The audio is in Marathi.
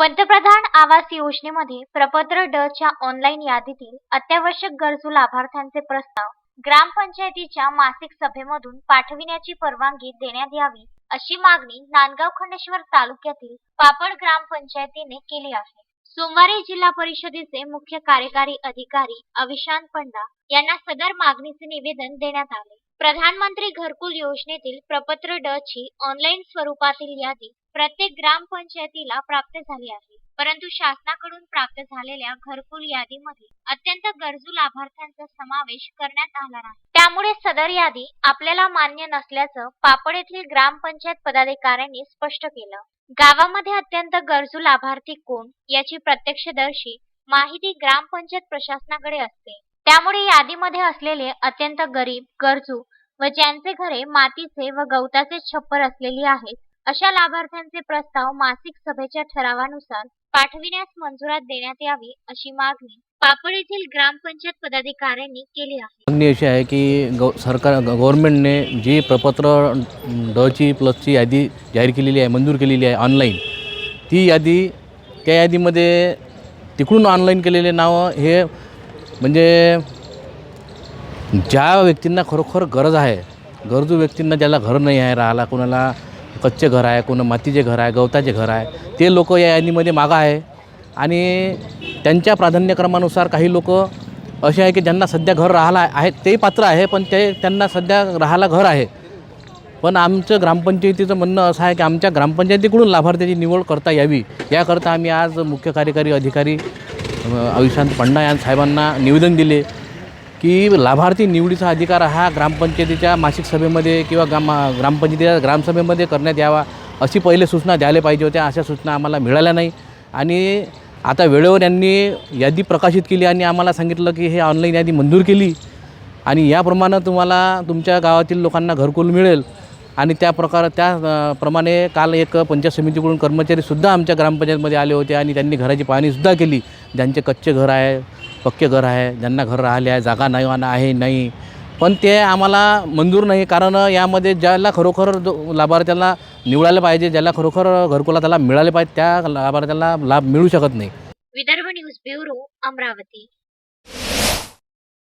पंतप्रधान आवास योजनेमध्ये प्रपत्र ड च्या ऑनलाईन यादीतील अत्यावश्यक गरजू लाभार्थ्यांचे प्रस्ताव ग्रामपंचायतीच्या मासिक सभेमधून पाठविण्याची परवानगी देण्यात यावी अशी मागणी नांदगाव खंडेश्वर तालुक्यातील पापड ग्रामपंचायतीने केली आहे. सोमवारी जिल्हा परिषदेचे मुख्य कार्यकारी अधिकारी अविशांत पंडा यांना सदर मागणीचे निवेदन देण्यात आले. प्रधानमंत्री घरकुल योजनेतील प्रपत्र ड ची ऑनलाईन स्वरूपातील यादी प्रत्येक ग्रामपंचायतीला प्राप्त झाली आहे. परंतु शासनाकडून प्राप्त झालेल्या घरकुल यादीमध्ये अत्यंत गरजू लाभार्थ्यांचा समावेश करण्यात आला नाही. त्यामुळे सदर यादी आपल्याला मान्य नसल्याचं पापड येथील ग्रामपंचायत पदाधिकाऱ्यांनी स्पष्ट केलं. गावामध्ये अत्यंत गरजू लाभार्थी कोण याची प्रत्यक्षदर्शी माहिती ग्रामपंचायत प्रशासनाकडे असते. त्यामुळे यादीमध्ये असलेले अत्यंत गरीब गरजू व ज्यांचे घरे मातीचे व गवताचे छप्पर असलेली आहेत अशा लाभार्थ्यांचे प्रस्ताव मासिक सभेच्या ठरावानुसार पाठविण्यास मंजुरात देण्यात यावी अशी मागणी पापड येथील ग्रामपंचायत पदाधिकाऱ्यांनी केली आहे. मागणी अशी आहे की गव सरकार गव्हर्नमेंटने जी प्रपत्र डची प्लसची यादी जाहीर केलेली आहे मंजूर केलेली आहे ऑनलाईन ती यादी त्या यादीमध्ये तिकडून ऑनलाईन केलेले नावं हे म्हणजे ज्या व्यक्तींना खरोखर गरज आहे गरजू व्यक्तींना ज्याला घर नाही आहे राहायला कोणाला कच्चे घर आहे कोणं मातीचे घर आहे गवताचे घर आहे ते लोक या यादीमध्ये मागं आहे. आणि त्यांच्या प्राधान्यक्रमानुसार काही लोक असे आहे की ज्यांना सध्या घर राहायला आहे तेही पात्र आहे पण ते त्यांना सध्या राहायला घर आहे. पण आमचं ग्रामपंचायतीचं म्हणणं असं आहे की आमच्या ग्रामपंचायतीकडून लाभार्थ्याची निवड करता यावी. याकरता आम्ही आज मुख्य कार्यकारी अधिकारी अविशांत पंडा या साहेबांना निवेदन दिले. की लाभार्थी निवडीचा अधिकार हा ग्रामपंचायतीच्या मासिक सभेमध्ये किंवा ग्राम ग्रामपंचायतीच्या ग्रामसभेमध्ये करण्यात यावा अशी पहिले सूचना द्यायला पाहिजे होत्या. अशा सूचना आम्हाला मिळाल्या नाही. आणि आता वेळेवर यांनी यादी प्रकाशित केली आणि आम्हाला सांगितलं की हे ऑनलाईन यादी मंजूर केली. आणि याप्रमाणे तुम्हाला तुमच्या गावातील लोकांना घरकुल मिळेल. आणि त्या प्रकार त्या प्रमाणे काल एक पंचायत समितीकडून कर्मचारीसुद्धा आमच्या ग्रामपंचायतमध्ये आले होते आणि त्यांनी घराची पाहणीसुद्धा केली. ज्यांचे कच्चे घर आहे पक्के घर आहे ज्यांना घर राहिले आहे जागा नाही वाना आहे नाही. पण ते आम्हाला मंजूर नाही कारण यामध्ये ज्याला खरोखर लाभार्थ्याला निवडायला पाहिजे ज्याला खरोखर घरकुला त्याला मिळाले पाहिजे त्या लाभार्थ्याला लाभ मिळू शकत नाही. Vidarbha news bureau Amravati.